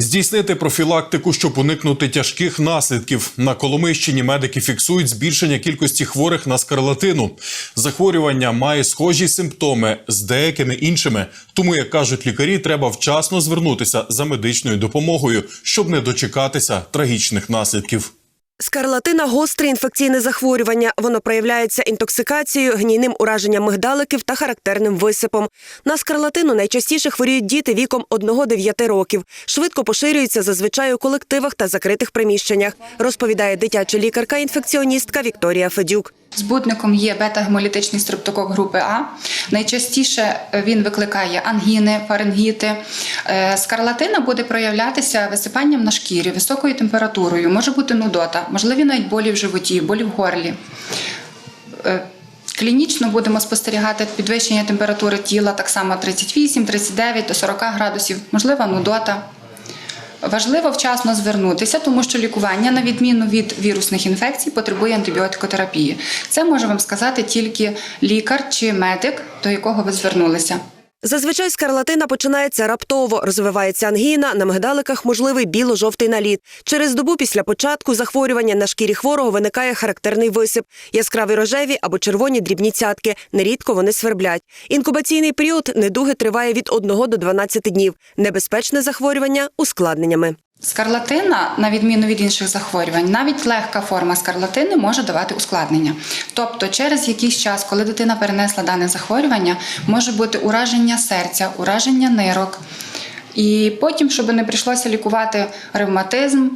Здійснити профілактику, щоб уникнути тяжких наслідків. На Коломийщині медики фіксують збільшення кількості хворих на скарлатину. Захворювання має схожі симптоми з деякими іншими. Тому, як кажуть лікарі, треба вчасно звернутися за медичною допомогою, щоб не дочекатися трагічних наслідків. Скарлатина гостре інфекційне захворювання. Воно проявляється інтоксикацією, гнійним ураженням мигдаликів та характерним висипом. На скарлатину найчастіше хворіють діти віком 1-9 років. Швидко поширюється зазвичай у колективах та закритих приміщеннях, розповідає дитяча лікарка-інфекціоністка Вікторія Федюк. Збутником є бета-гемолітичний стрептокок групи А. Найчастіше він викликає ангіни, фарингіти. Е, Скарлатина буде проявлятися висипанням на шкірі, високою температурою, може бути нудота, можливі навіть болі в животі, болі в горлі. Е, Клінічно будемо спостерігати підвищення температури тіла так само 38, 39 до 40 градусів, можлива нудота. Важливо вчасно звернутися, тому що лікування, на відміну від вірусних інфекцій, потребує антибіотикотерапії. Це може вам сказати тільки лікар чи медик, до якого ви звернулися. Зазвичай скарлатина починається раптово, розвивається ангіна, на мигдаликах можливий біло-жовтий наліт. Через добу після початку захворювання на шкірі хворого виникає характерний висип, яскраві рожеві або червоні дрібні цятки. Нерідко вони сверблять. Інкубаційний період недуги триває від 1 до 12 днів. Небезпечне захворювання ускладненнями. Скарлатина, на відміну від інших захворювань, навіть легка форма скарлатини може давати ускладнення. Тобто, через якийсь час, коли дитина перенесла дане захворювання, може бути ураження серця, ураження нирок. І потім, щоб не прийшлося лікувати ревматизм,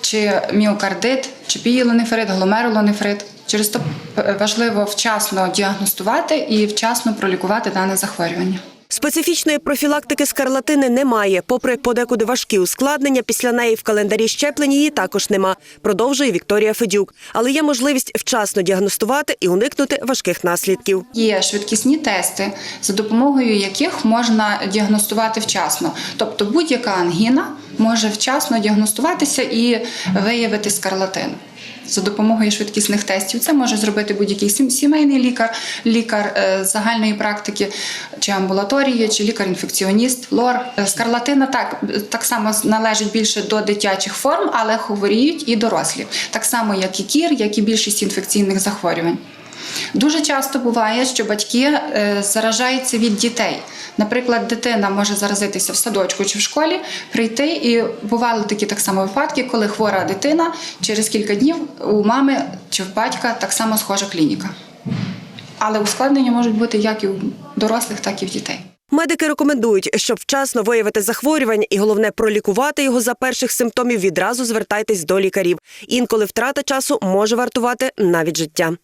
чи міокардит, чи пієлонефрит, гломерулонефрит. Через то е, важливо вчасно діагностувати і вчасно пролікувати дане захворювання. Специфічної профілактики скарлатини немає. Попри подекуди важкі ускладнення, після неї в календарі щеплень її також нема. Продовжує Вікторія Федюк. Але є можливість вчасно діагностувати і уникнути важких наслідків. Є швидкісні тести, за допомогою яких можна діагностувати вчасно. Тобто будь-яка ангіна може вчасно діагностуватися і виявити скарлатину. За допомогою швидкісних тестів це може зробити будь-який сім- сімейний лікар, лікар е, загальної практики, чи амбулаторії, чи лікар-інфекціоніст, лор. Е, Скарлатина так, так само належить більше до дитячих форм, але хворіють і дорослі, так само як і кір, як і більшість інфекційних захворювань. Дуже часто буває, що батьки е, заражаються від дітей. Наприклад, дитина може заразитися в садочку чи в школі, прийти, і бували такі так само випадки, коли хвора дитина через кілька днів у мами чи в батька так само схожа клініка. Але ускладнення можуть бути як і у дорослих, так і в дітей. Медики рекомендують, щоб вчасно виявити захворювання і головне пролікувати його за перших симптомів. Відразу звертайтесь до лікарів. Інколи втрата часу може вартувати навіть життя.